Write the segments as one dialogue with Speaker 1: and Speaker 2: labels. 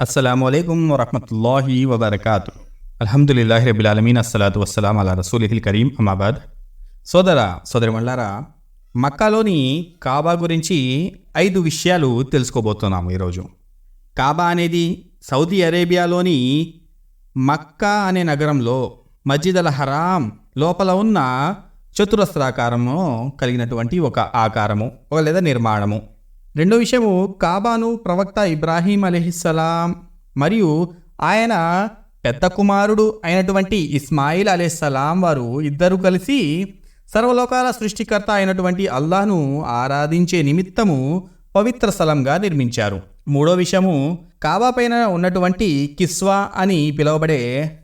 Speaker 1: అస్సలం అయికం వరహమతుల్లాహి వబర్కాతు అల్హమ్దుల్లాహి రబిల్ అలమీన్ అస్సలాతు వస్సలాం అలా రసూలిహిల్ కరీం అమాబాద్ సోదర సోదరిమల్లారా మక్కాలోని కాబా గురించి ఐదు విషయాలు తెలుసుకోబోతున్నాము ఈరోజు. కాబా అనేది సౌదీ అరేబియాలోని మక్కా అనే నగరంలో మస్జిద్ అల్ హరాం లోపల ఉన్న చతురస్రాకారము కలిగినటువంటి ఒక ఆకారము ఒక లేదా నిర్మాణము. రెండో విషయము కాబాను ప్రవక్త ఇబ్రాహీం అలీహిస్సలాం మరియు ఆయన పెద్ద కుమారుడు అయినటువంటి ఇస్మాయిల్ అలీస్సలాం వారు ఇద్దరు కలిసి సర్వలోకాల సృష్టికర్త అయినటువంటి అల్లాహ్ను ఆరాధించే నిమిత్తము పవిత్ర స్థలంగా నిర్మించారు. మూడో విషయము కాబా పైన ఉన్నటువంటి కిస్వా అని పిలువబడే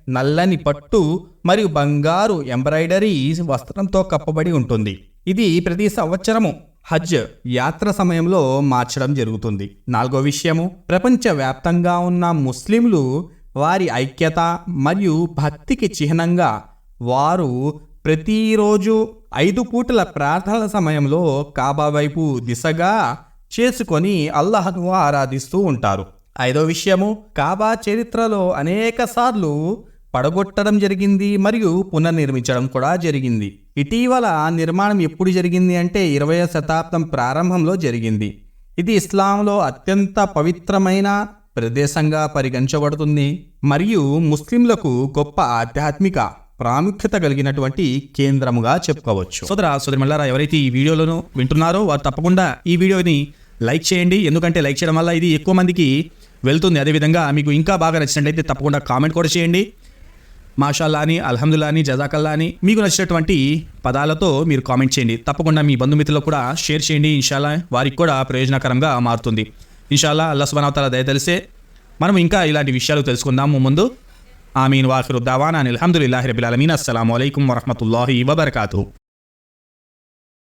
Speaker 1: నల్లని పట్టు మరియు బంగారు ఎంబ్రాయిడరీ వస్త్రంతో కప్పబడి ఉంటుంది. ఇది ప్రతి సంవత్సరము హజ్ యాత్ర సమయంలో మార్చడం జరుగుతుంది. నాలుగో విషయము ప్రపంచవ్యాప్తంగా ఉన్న ముస్లింలు వారి ఐక్యత మరియు భక్తికి చిహ్నంగా వారు ప్రతిరోజు ఐదు పూటల ప్రార్థనల సమయంలో కాబా వైపు దిశగా చేసుకొని అల్లహను ఆరాధిస్తూ ఉంటారు. ఐదో విషయము కాబా చరిత్రలో అనేక సార్లు పడగొట్టడం జరిగింది మరియు పునర్నిర్మించడం కూడా జరిగింది. ఇటీవల నిర్మాణం ఎప్పుడు జరిగింది అంటే ఇరవయో శతాబ్దం ప్రారంభంలో జరిగింది. ఇది ఇస్లాంలో అత్యంత పవిత్రమైన ప్రదేశంగా పరిగణించబడుతుంది. మరియు ముస్లింలకు గొప్ప ఆధ్యాత్మిక ప్రాముఖ్యత కలిగినటువంటి కేంద్రముగా చెప్పుకోవచ్చు. సోదర సోదరిమల్లారా ఎవరైతే ఈ వీడియోలను వింటున్నారో వారు తప్పకుండా ఈ వీడియోని లైక్ చేయండి. ఎందుకంటే లైక్ చేయడం వల్ల ఇది ఎక్కువ మందికి వెళ్తుంది. అదేవిధంగా మీకు ఇంకా బాగా నచ్చినట్లయితే తప్పకుండా కామెంట్ కూడా చేయండి. మాషాల్లా అని అల్హమ్దుల్లా అని జజాకల్లా అని మీకు నచ్చినటువంటి పదాలతో మీరు కామెంట్ చేయండి. తప్పకుండా మీ బంధుమిత్రులకు కూడా షేర్ చేయండి. ఇన్షాల్లా వారికి కూడా ప్రయోజనకరంగా మారుతుంది. ఇన్షాల్లా అల్లా సుబానవతాల దయ తెలిసే మనం ఇంకా ఇలాంటి విషయాలు తెలుసుకుందాము ముందు. ఆమీన్. వాఖిరు దావానా అల్హమ్దుల్లాహి రబిల్ అలమీన్ అస్సలం అయికం వరహమూల వబర్కాతు